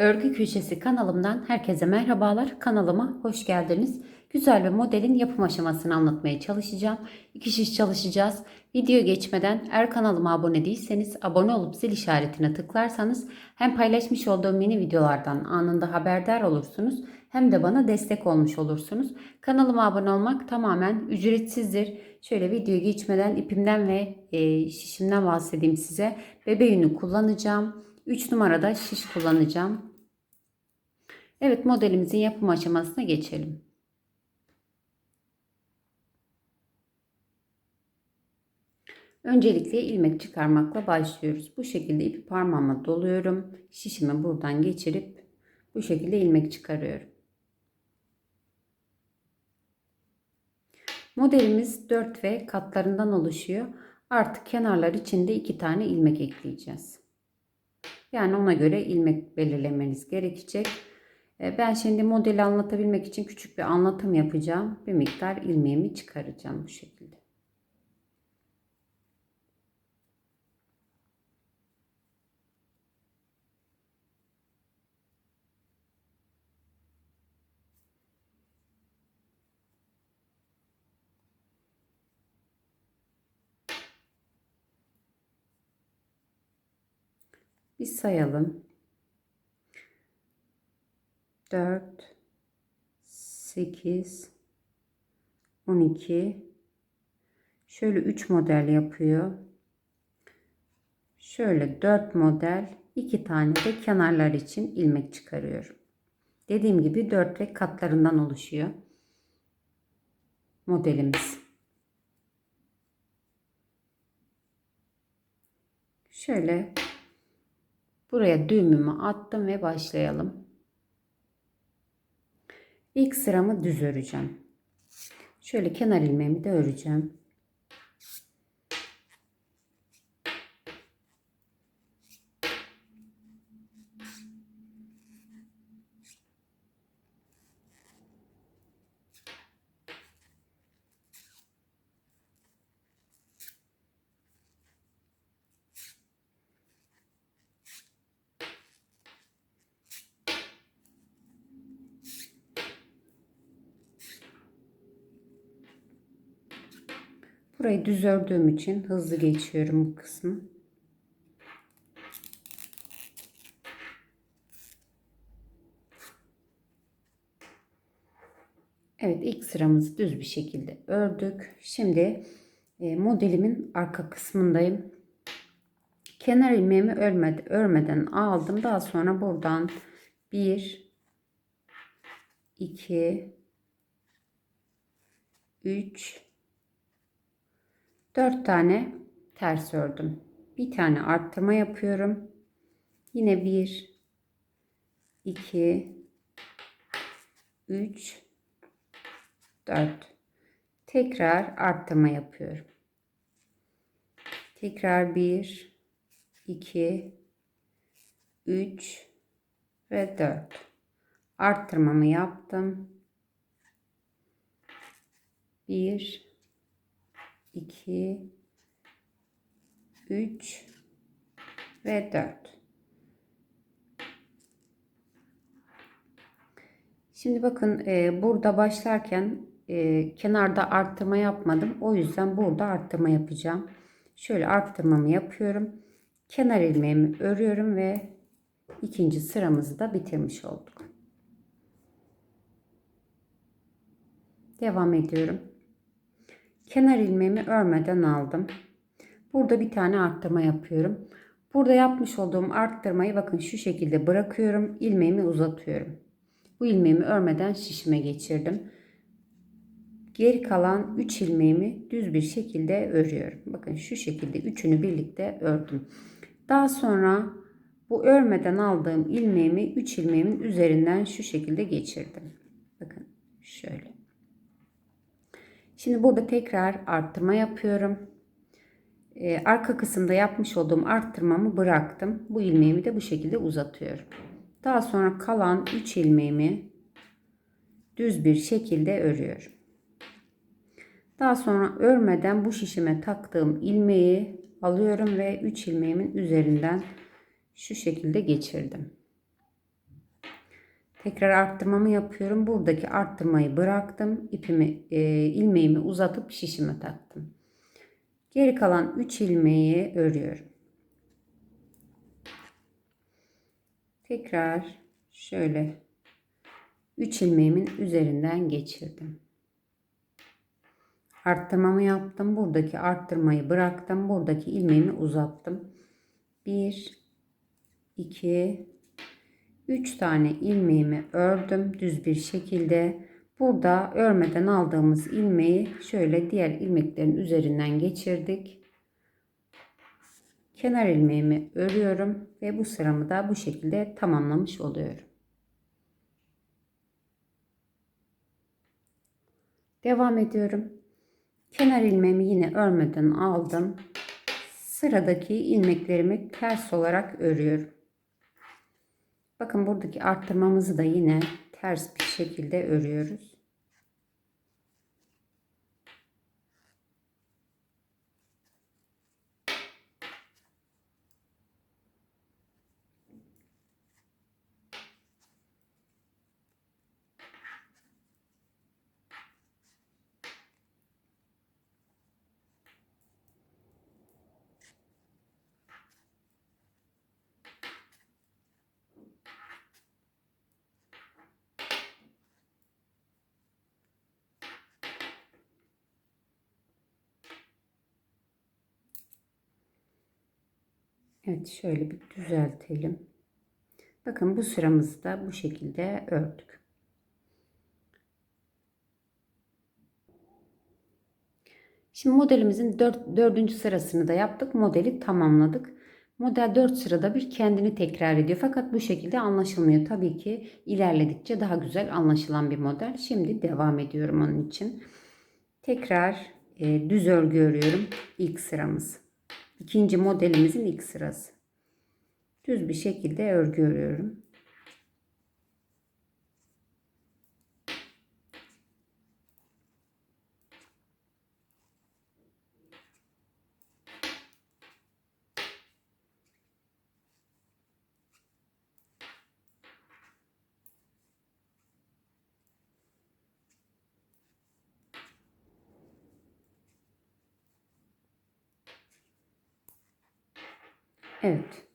Örgü Köşesi kanalımdan herkese merhabalar. Kanalıma hoş geldiniz. Güzel bir modelin yapım aşamasını anlatmaya çalışacağım. İki şiş çalışacağız. Video geçmeden eğer kanalıma abone değilseniz abone olup zil işaretine tıklarsanız hem paylaşmış olduğum mini videolardan anında haberdar olursunuz hem de bana destek olmuş olursunuz. Kanalıma abone olmak tamamen ücretsizdir. Şöyle video geçmeden ipimden ve e, şişimden bahsedeyim size. Bebe yünü kullanacağım. 3 numarada şiş kullanacağım. Evet modelimizin yapım aşamasına geçelim. Öncelikle ilmek çıkarmakla başlıyoruz. Bu şekilde ipi parmağıma doluyorum. Şişimi buradan geçirip bu şekilde ilmek çıkarıyorum. Modelimiz 4 ve katlarından oluşuyor. Artık kenarlar için de 2 tane ilmek ekleyeceğiz. Yani ona göre ilmek belirlemeniz gerekecek. E, ben şimdi modeli anlatabilmek için küçük bir anlatım yapacağım. Bir miktar ilmeğimi çıkaracağım bu şekilde. Bir sayalım. 4 8 12 şöyle 3 model yapıyor. Şöyle 4 model 2 tane de kenarlar için ilmek çıkarıyorum. Dediğim gibi 4 ve katlarından oluşuyor modelimiz. Şöyle buraya düğümümü attım ve başlayalım. İlk sıramı düz öreceğim. Şöyle kenar ilmeğimi de öreceğim. Burayı düz ördüğüm için hızlı geçiyorum bu kısmı. Evet ilk sıramızı düz bir şekilde ördük. Şimdi e, modelimin arka kısmındayım. Kenar ilmeğimi örmedi, örmeden aldım. Daha sonra buradan 1 2 3 4 tane ters ördüm. Bir tane arttırma yapıyorum. Yine 1 2 3 4 tekrar arttırma yapıyorum. Tekrar 1 2 3 ve 4 arttırmamı yaptım. 1 2 3 ve 4 Şimdi bakın e, burada başlarken e, kenarda arttırma yapmadım. O yüzden burada arttırma yapacağım. Şöyle arttırmamı yapıyorum. Kenar ilmeğimi örüyorum ve ikinci sıramızı da bitirmiş olduk. Devam ediyorum. Kenar ilmeğimi örmeden aldım. Burada bir tane arttırma yapıyorum. Burada yapmış olduğum arttırmayı bakın şu şekilde bırakıyorum. ilmeğimi uzatıyorum. Bu ilmeğimi örmeden şişime geçirdim. Geri kalan 3 ilmeğimi düz bir şekilde örüyorum. Bakın şu şekilde üçünü birlikte ördüm. Daha sonra bu örmeden aldığım ilmeğimi 3 ilmeğimin üzerinden şu şekilde geçirdim. Bakın şöyle. Şimdi burada tekrar arttırma yapıyorum. Ee, arka kısımda yapmış olduğum arttırmamı bıraktım. Bu ilmeğimi de bu şekilde uzatıyorum. Daha sonra kalan 3 ilmeğimi düz bir şekilde örüyorum. Daha sonra örmeden bu şişime taktığım ilmeği alıyorum ve 3 ilmeğimin üzerinden şu şekilde geçirdim. Tekrar arttırmamı yapıyorum. Buradaki arttırmayı bıraktım. İpimi, e, ilmeğimi uzatıp şişime taktım. Geri kalan 3 ilmeği örüyorum. Tekrar şöyle 3 ilmeğimin üzerinden geçirdim. Arttırmamı yaptım. Buradaki arttırmayı bıraktım. Buradaki ilmeğimi uzattım. 1 2 3 tane ilmeğimi ördüm düz bir şekilde. Burada örmeden aldığımız ilmeği şöyle diğer ilmeklerin üzerinden geçirdik. Kenar ilmeğimi örüyorum ve bu sıramı da bu şekilde tamamlamış oluyorum. Devam ediyorum. Kenar ilmeğimi yine örmeden aldım. Sıradaki ilmeklerimi ters olarak örüyorum. Bakın buradaki arttırmamızı da yine ters bir şekilde örüyoruz. Evet şöyle bir düzeltelim. Bakın bu sıramızı da bu şekilde ördük. Şimdi modelimizin 4, 4. sırasını da yaptık. Modeli tamamladık. Model 4 sırada bir kendini tekrar ediyor. Fakat bu şekilde anlaşılmıyor. Tabii ki ilerledikçe daha güzel anlaşılan bir model. Şimdi devam ediyorum onun için. Tekrar e, düz örgü örüyorum. ilk sıramız. İkinci modelimizin ilk sırası. Düz bir şekilde örgü örüyorum. Evet.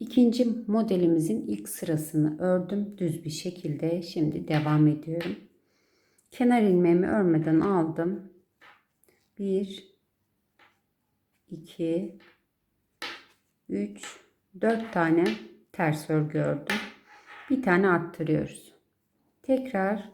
İkinci modelimizin ilk sırasını ördüm düz bir şekilde. Şimdi devam ediyorum. Kenar ilmeğimi örmeden aldım. 1 2 3 4 tane ters örgü ördüm. Bir tane arttırıyoruz. Tekrar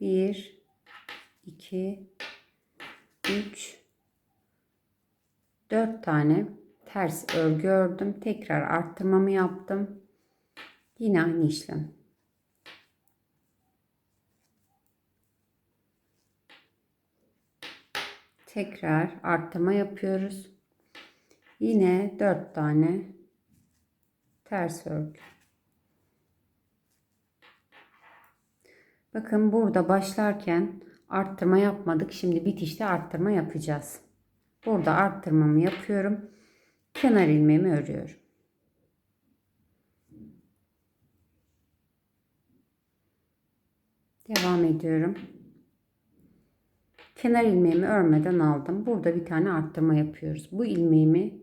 1 2 3 4 tane ters örgü ördüm. Tekrar arttırmamı yaptım. Yine aynı işlem. Tekrar arttırma yapıyoruz. Yine 4 tane ters örgü. Bakın burada başlarken arttırma yapmadık. Şimdi bitişte arttırma yapacağız. Burada arttırmamı yapıyorum kenar ilmeğimi örüyorum. Devam ediyorum. Kenar ilmeğimi örmeden aldım. Burada bir tane arttırma yapıyoruz. Bu ilmeğimi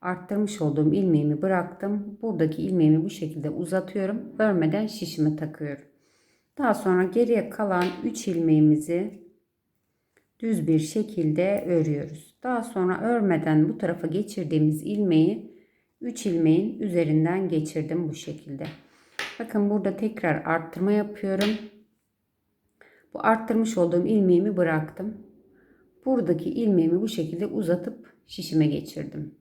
arttırmış olduğum ilmeğimi bıraktım. Buradaki ilmeğimi bu şekilde uzatıyorum. Örmeden şişime takıyorum. Daha sonra geriye kalan 3 ilmeğimizi düz bir şekilde örüyoruz. Daha sonra örmeden bu tarafa geçirdiğimiz ilmeği 3 ilmeğin üzerinden geçirdim bu şekilde. Bakın burada tekrar arttırma yapıyorum. Bu arttırmış olduğum ilmeğimi bıraktım. Buradaki ilmeğimi bu şekilde uzatıp şişime geçirdim.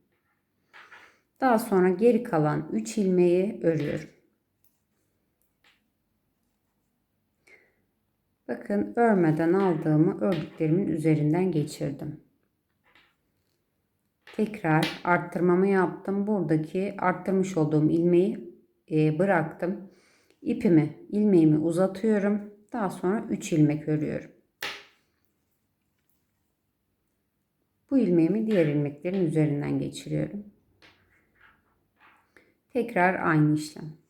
Daha sonra geri kalan 3 ilmeği örüyorum. Bakın örmeden aldığımı ördüklerimin üzerinden geçirdim. Tekrar arttırmamı yaptım. Buradaki arttırmış olduğum ilmeği e, bıraktım. İpimi, ilmeğimi uzatıyorum. Daha sonra 3 ilmek örüyorum. Bu ilmeğimi diğer ilmeklerin üzerinden geçiriyorum. Tekrar aynı işlem.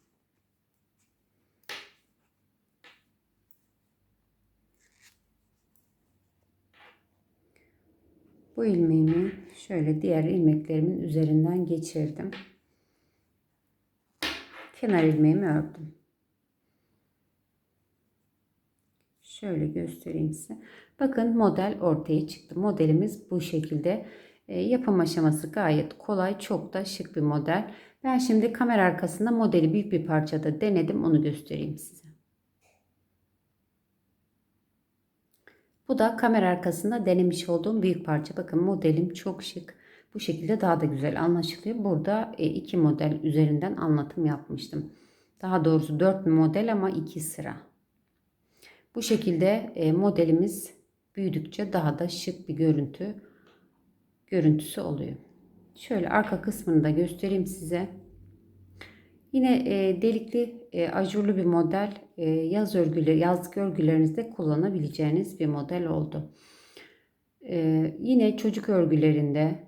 Bu ilmeğimi şöyle diğer ilmeklerimin üzerinden geçirdim. Kenar ilmeğimi ördüm. Şöyle göstereyim size. Bakın model ortaya çıktı. Modelimiz bu şekilde. E, yapım aşaması gayet kolay. Çok da şık bir model. Ben şimdi kamera arkasında modeli büyük bir parçada denedim. Onu göstereyim size. Bu da kamera arkasında denemiş olduğum büyük parça. Bakın modelim çok şık. Bu şekilde daha da güzel anlaşılıyor. Burada e, iki model üzerinden anlatım yapmıştım. Daha doğrusu dört model ama iki sıra. Bu şekilde e, modelimiz büyüdükçe daha da şık bir görüntü görüntüsü oluyor. Şöyle arka kısmını da göstereyim size. Yine e, delikli e, ajurlu bir model e, yaz örgüleri, yazlık örgülerinizde kullanabileceğiniz bir model oldu. E, yine çocuk örgülerinde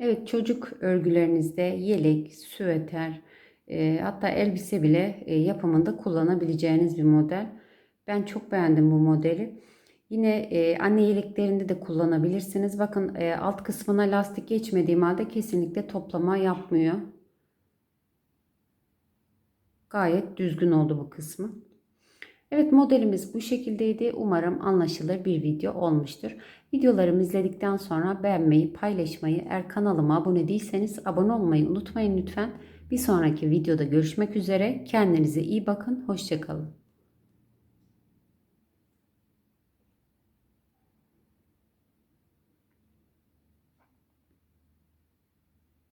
Evet çocuk örgülerinizde yelek, süveter, e, hatta elbise bile e, yapımında kullanabileceğiniz bir model. Ben çok beğendim bu modeli. Yine e, anne yeleklerinde de kullanabilirsiniz. Bakın e, alt kısmına lastik geçmediğim halde kesinlikle toplama yapmıyor. Gayet düzgün oldu bu kısmı. Evet modelimiz bu şekildeydi. Umarım anlaşılır bir video olmuştur. Videolarımı izledikten sonra beğenmeyi, paylaşmayı, eğer kanalıma abone değilseniz abone olmayı unutmayın lütfen. Bir sonraki videoda görüşmek üzere. Kendinize iyi bakın. Hoşçakalın.